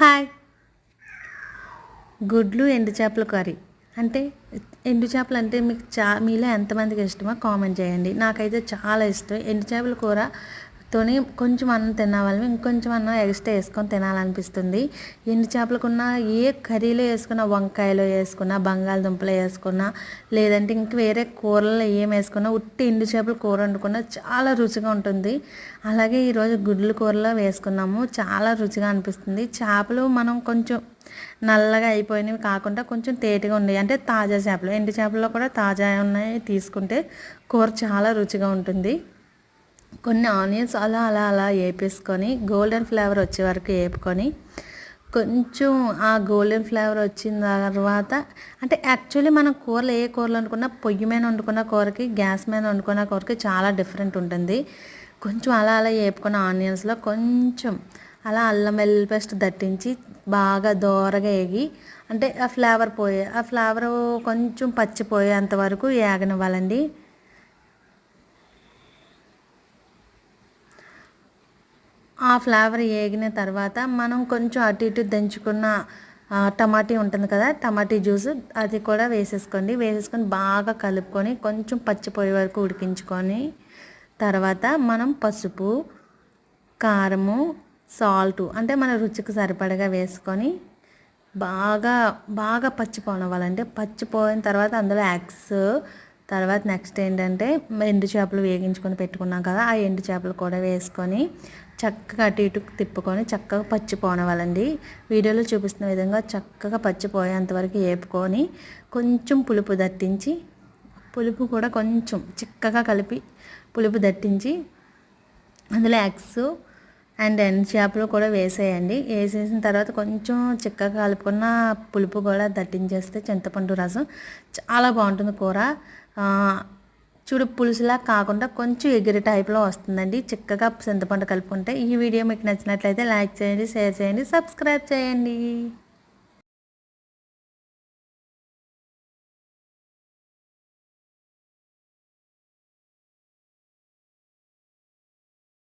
Hi. గుడ్లు ఎండు చేపల కర్రీ. అంటే ఎండు చేపలు అంటే మీకు చా మీలో ఎంతమందికి ఇష్టమో కామెంట్ చేయండి. నాకైతే చాలా ఇష్టం. ఎండు చేపల కూర తోని కొంచెం అన్నం తినాలని ఇంకొంచెం అన్నం ఎక్స్ట్రా వేసుకొని తినాలనిపిస్తుంది. ఎండు చేపలకున్న ఏ కర్రీలో వేసుకున్న వంకాయలో వేసుకున్న బంగాళదుంపలో వేసుకున్న లేదంటే ఇంక వేరే కూరల్లో ఏం వేసుకున్నా ఉట్టి ఎండు చేపల కూర వండుకున్నా చాలా రుచిగా ఉంటుంది. అలాగే ఈరోజు గుడ్లు కూరలో వేసుకున్నాము చాలా రుచిగా అనిపిస్తుంది. చేపలు మనం కొంచెం నల్లగా అయిపోయినవి కాకుండా కొంచెం తేటిగా ఉన్నాయి. అంటే తాజా చేపలు ఎండు చేపల్లో కూడా తాజా ఉన్నాయి తీసుకుంటే కూర చాలా రుచిగా ఉంటుంది. కొన్ని ఆనియన్స్ అలా అలా అలా వేపేసుకొని గోల్డెన్ ఫ్లేవర్ వచ్చే వరకు వేపుకొని కొంచెం ఆ గోల్డెన్ ఫ్లేవర్ వచ్చిన తర్వాత అంటే యాక్చువల్లీ మనం కూరలు ఏ కూరలు వండుకున్నా పొయ్యి మీద వండుకున్న కూరకి గ్యాస్ మీద వండుకున్న కూరకి చాలా డిఫరెంట్ ఉంటుంది. కొంచెం అలా అలా వేపుకున్న ఆనియన్స్లో కొంచెం అలా అల్లం వెల్లుల్లి పేస్ట్ దట్టించి బాగా దోరగా వేగి అంటే ఆ ఫ్లేవర్ పోయే ఆ ఫ్లేవర్ కొంచెం పచ్చిపోయేంత వరకు వేగనివ్వాలండి ఆ ఫ్లేవర్ వేగిన తర్వాత మనం కొంచెం అటు ఇటు దంచుకున్న టమాటీ ఉంటుంది కదా టమాటీ జ్యూస్ అది కూడా వేసేసుకోండి. వేసేసుకొని బాగా కలుపుకొని కొంచెం పచ్చిపోయే వరకు ఉడికించుకొని తర్వాత మనం పసుపు కారము సాల్ట్ అంటే మన రుచికి సరిపడగా వేసుకొని బాగా బాగా పచ్చిపోనవ్వాలంటే పచ్చిపోయిన తర్వాత అందులో ఎగ్స్ తర్వాత నెక్స్ట్ ఏంటంటే ఎండు చేపలు వేగించుకొని పెట్టుకున్నాం కదా ఆ ఎండు చేపలు కూడా వేసుకొని చక్కగా అటు ఇటు తిప్పుకొని చక్కగా పచ్చిపోనవాలండి వీడియోలో చూపిస్తున్న విధంగా చక్కగా పచ్చిపోయేంతవరకు వేపుకొని కొంచెం పులుపు దట్టించి పులుపు కూడా కొంచెం చిక్కగా కలిపి పులుపు దట్టించి అందులో ఎగ్స్ అండ్ ఎండు చేపలు కూడా వేసేయండి. వేసేసిన తర్వాత కొంచెం చిక్కగా కలుపుకున్న పులుపు కూడా దట్టించేస్తే చింతపండు రసం చాలా బాగుంటుంది కూర. చూడు పులుసులా కాకుండా కొంచెం ఎగిరి టైప్లో వస్తుందండి. చిక్కగా చింతపండు కలుపుకుంటే ఈ వీడియో మీకు నచ్చినట్లయితే లైక్ చేయండి షేర్ చేయండి సబ్స్క్రైబ్ చేయండి.